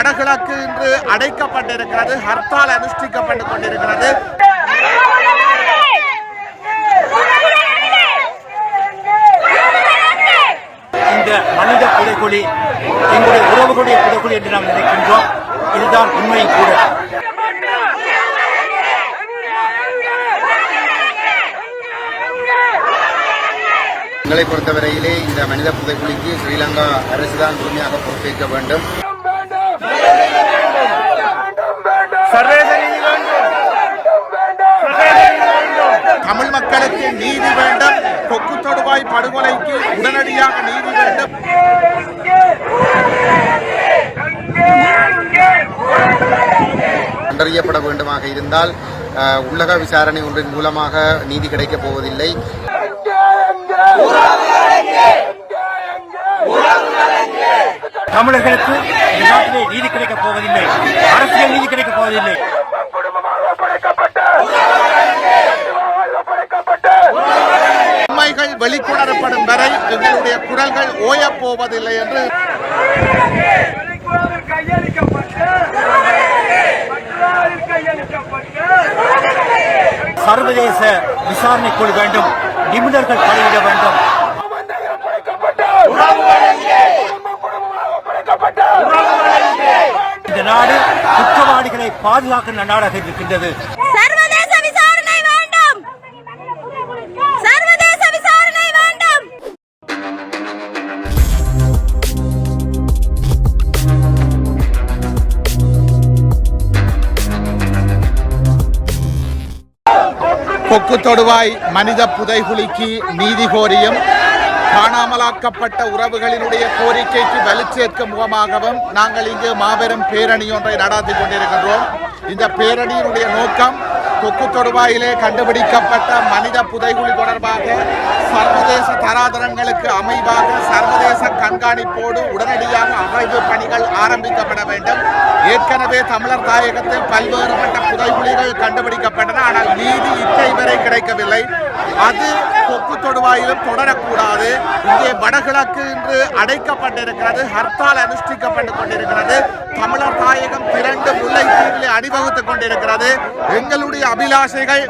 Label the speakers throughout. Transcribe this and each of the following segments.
Speaker 1: வடகிழக்கு இன்று அடைக்கப்பட்டிருக்கிறது ஹர்த்தால் அனுஷ்டிக்கப்பட்டுக் கொண்டிருக்கிறது.
Speaker 2: இந்த மனித புதைக்குழி எங்களுடைய உறவுகளுடைய புதைக்குழி என்று நாம் நினைக்கின்றோம். இதுதான் உண்மை கூட
Speaker 3: எங்களை பொறுத்தவரையிலே இந்த மனித புதைக்குழிக்கு ஸ்ரீலங்கா அரசுதான் முழுமையாக பொறுப்பேற்க வேண்டும்.
Speaker 1: நீதி வேண்டும். கொக்கு தொடுவாய் படுகொலைக்கு உடனடியாக நீதி வேண்டும்.
Speaker 3: கண்டறியப்பட வேண்டுமாக இருந்தால் உள்ளக விசாரணை ஒன்றின் மூலமாக நீதி கிடைக்கப் போவதில்லை.
Speaker 2: தமிழர்களுக்கு நீதி கிடைக்கப் போவதில்லை அரசியல் நீதி கிடைக்கப் போவதில்லை
Speaker 1: உண்மைகள் வெளிக்கொணரப்படும் வரை எங்களுடைய குரல்கள் ஓயப் போவதில்லை என்று
Speaker 2: சர்வதேச விசாரணை குழு வேண்டும் நிபுணர்கள் தலையிட வேண்டும். இந்த நாடு குற்றவாளிகளை பாதுகாக்கின்ற நாடாக இருக்கின்றது.
Speaker 1: கொக்கு தொடுவாய் மனித புதைகுலிக்கு நீதி கோரியும் காணாமலாக்கப்பட்ட உறவுகளினுடைய கோரிக்கைக்கு வலுச்சேர்க்கும் முகமாகவும் நாங்கள் இங்கு மாபெரும் பேரணி ஒன்றை நடாத்தி கொண்டிருக்கின்றோம். இந்த பேரணியினுடைய நோக்கம் கொக்கு தொடுவாயிலே கண்டுபிடிக்கப்பட்ட மனித புதைகுழி தொடர்பாக சர்வதேச தராதரங்களுக்கு அமைவாக சர்வதேச கண்காணிப்போடு உடனடியாக அகழ்வு பணிகள் ஆரம்பிக்கப்பட வேண்டும். ஏற்கனவே தமிழர் தாயகத்தில் பல்வேறுபட்ட புதைகுழிகள் கண்டுபிடிக்கப்பட்டன. ஆனால் நீதி இச்சை வரை கிடைக்கவில்லை. அது கொக்கு தொடுவாயிலும் தொடரக்கூடாது. இங்கே வடகிழக்கு இன்று அடைக்கப்பட்டிருக்கிறது. ஹர்த்தால் அனுஷ்டிக்கப்பட்டு கொண்டிருக்கிறது. தமிழர் தாயகம் திரண்டு முல்லைத்தீவிலே அணிவகுத்துக் கொண்டிருக்கிறது. எங்களுடைய அபிலாஷைகள்.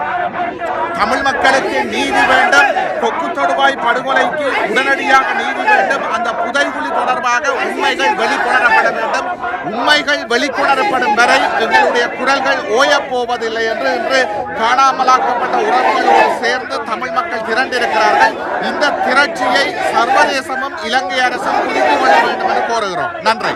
Speaker 1: தமிழ் மக்களுக்கு நீதி வேண்டும். கொக்கு தொடுவாய் படுகொலைக்கு உடனடியாக நீதி வேண்டும். அந்த புதைகுழி தொடர்பாக உண்மைகள் வெளிக்கொணரப்பட வேண்டும். உண்மைகள் வெளிக்கொணரப்படும் வரை எங்களுடைய குரல்கள் ஓயப் போவதில்லை என்று இன்று காணாமலாக்கப்பட்ட உறவுகளோடு சேர்ந்து தமிழ் மக்கள் திரண்டிருக்கிறார்கள். இந்த திரட்சியை சர்வதேசமும் இலங்கை அரசும் புரிந்து கொள்ள வேண்டும் என்று கோருகிறோம். நன்றி.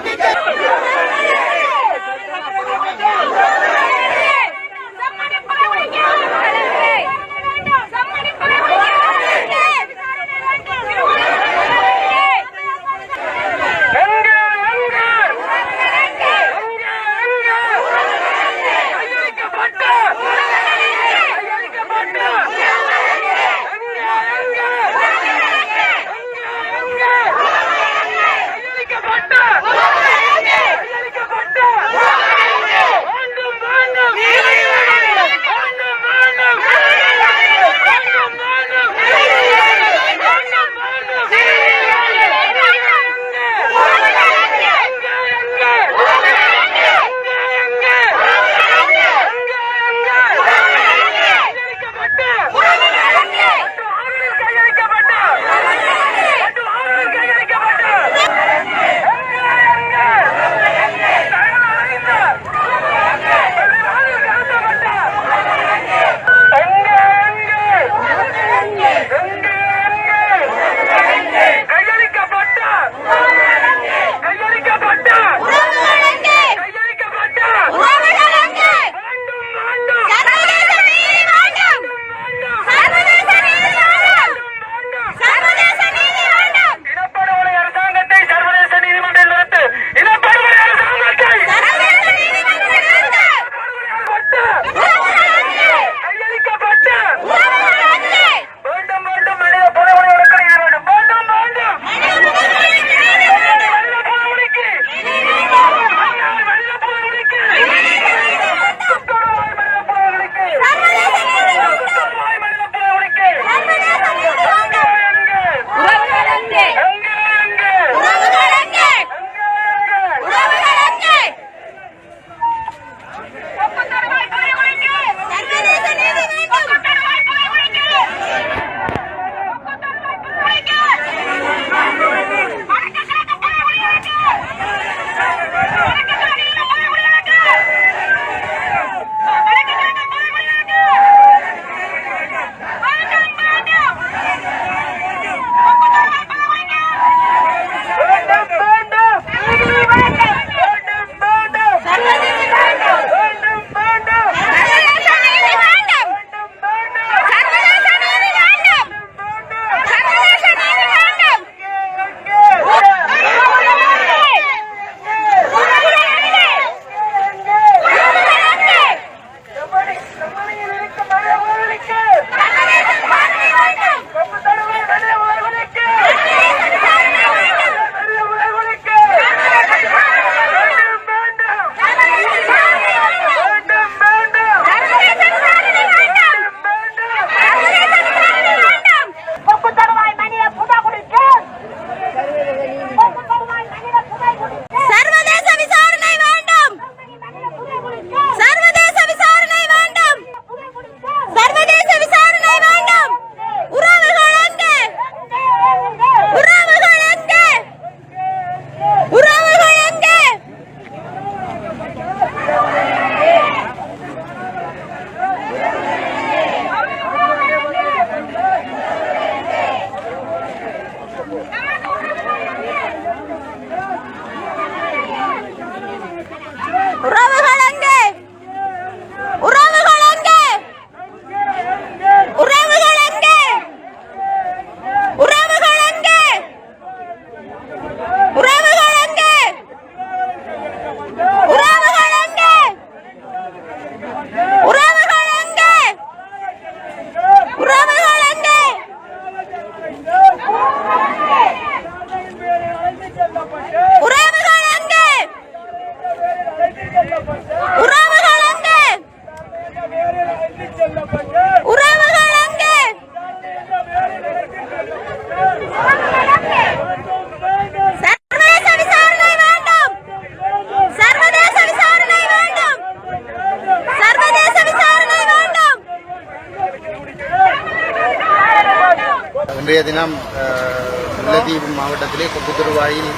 Speaker 3: இன்றைய தினம் அஹ், மாவட்டத்திலே கொப்புத்துருவாயில்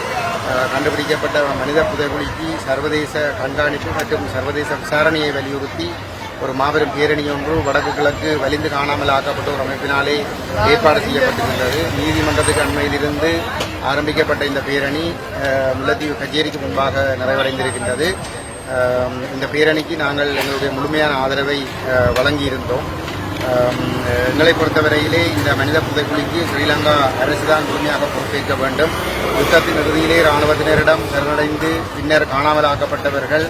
Speaker 3: கண்டுபிடிக்கப்பட்ட மனித புதைகுழிக்கு சர்வதேச கண்காணிப்பு மற்றும் சர்வதேச விசாரணையை வலியுறுத்தி ஒரு மாபெரும் பேரணி ஒன்று வடக்கு கிழக்கு வலிந்து காணாமல் ஆக்கப்பட்ட ஒரு அமைப்பினாலே ஏற்பாடு செய்யப்பட்டிருந்தது. நீதிமன்றத்துக்கு அண்மையிலிருந்து ஆரம்பிக்கப்பட்ட இந்த பேரணி முல்லத்தீவு கச்சேரிக்கு முன்பாக நிறைவடைந்திருக்கின்றது. இந்த பேரணிக்கு நாங்கள் எங்களுடைய முழுமையான ஆதரவை வழங்கியிருந்தோம். எங்களை பொறுத்தவரையிலே இந்த மனித புதைக்குழிக்கு ஸ்ரீலங்கா அரசுதான் முழுமையாக பொறுப்பேற்க வேண்டும். யுத்தத்தின் இறுதியிலே ராணுவத்தினரிடம் சரணடைந்து பின்னர் காணாமலாக்கப்பட்டவர்கள்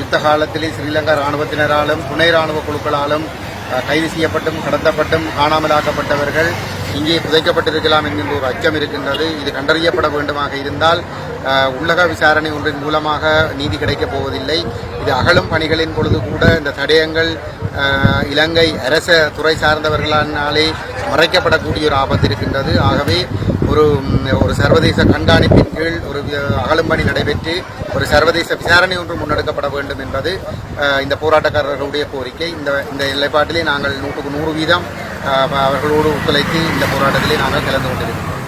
Speaker 3: யுத்த காலத்திலே ஸ்ரீலங்கா இராணுவத்தினராலும் துணை ராணுவ குழுக்களாலும் கைது செய்யப்பட்டும் கடத்தப்பட்டும் காணாமலாக்கப்பட்டவர்கள் இங்கே புதைக்கப்பட்டிருக்கலாம் என்கின்ற ஒரு அச்சம் இருக்கின்றது. இது கண்டறியப்பட வேண்டுமாக இருந்தால் உள்ளக விசாரணை ஒன்றின் மூலமாக நீதி கிடைக்கப் போவதில்லை. இது அகலும் பணிகளின் பொழுது கூட இந்த தடயங்கள் இலங்கை அரச துறை சார்ந்தவர்களானாலே மறைக்கப்படக்கூடிய ஒரு ஆபத்து இருக்கின்றது. ஆகவே ஒரு ஒரு சர்வதேச கண்காணிப்பின் கீழ் ஒரு அகலும் பணி நடைபெற்று ஒரு சர்வதேச விசாரணை ஒன்று முன்னெடுக்கப்பட வேண்டும் என்பது இந்த போராட்டக்காரர்களுடைய கோரிக்கை. இந்த இந்த நிலைப்பாட்டிலே நாங்கள் நூற்றுக்கு நூறு வீதம் அவர்களோடு ஒத்துழைத்து இந்த போராட்டத்திலே நாங்கள் கலந்து கொண்டிருக்கிறோம்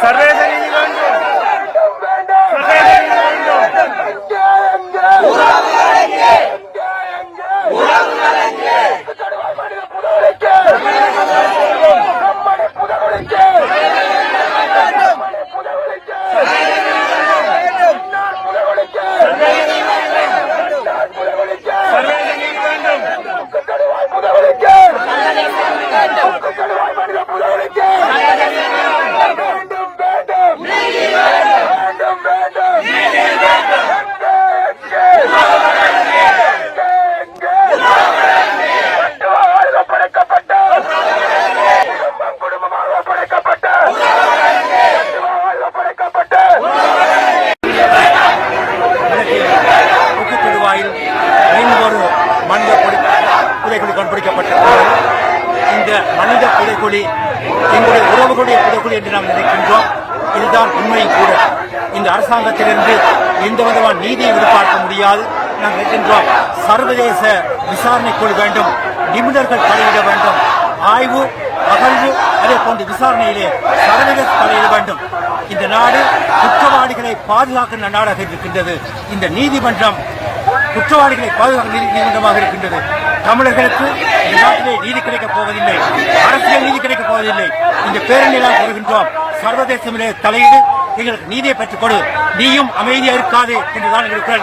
Speaker 2: சர்வதேச நீதி வேண்டும் சர்வதேச நீதி வேண்டும் சர்வதேச நீதி வேண்டும் முக்கியத்துவாயில் ஐநூறு மனித புதை புதைக்குழி கண்டுபிடிக்கப்பட்ட போது இந்த மனித புதைக்குழி எங்களுடைய உறவுகளுடைய புதைக்குழி என்று நாம் நினைக்கின்றோம் இதுதான் உண்மையும் கூட இந்த அரசாங்கத்திலிருந்து எந்த விதமான நீதியை எதிர்பார்க்க முடியாது. நாங்கள் இருக்கின்றோம் சர்வதேச விசாரணை குழு வேண்டும் நிபுணர்கள் தலையிட வேண்டும் ஆய்வு அகழ்வு அதே போன்ற விசாரணையிலே சர்வதேச தலையிட வேண்டும். இந்த நாடு குற்றவாளிகளை பாதுகாக்கின்ற நாடாக இருக்கின்றது. இந்த நீதிமன்றம் குற்றவாளிகளை பாதுகாக்கும் நீதி- நீதிமன்றமாக இருக்கின்றது. தமிழர்களுக்கு இந்த நாட்டிலே நீதி கிடைக்கப் போவதில்லை அரசியல் நீதி கிடைக்கப் போவதில்லை. இந்த பேரணியில் வருகின்றோம். சர்வதேச சர்வதேசமிலே தலையீடு எங்களுக்கு நீதியை பெற்றுக் கொடு. நீயும் அமைதியாக இருக்காது என்றுதான் எங்களுக்கு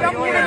Speaker 2: don't want to.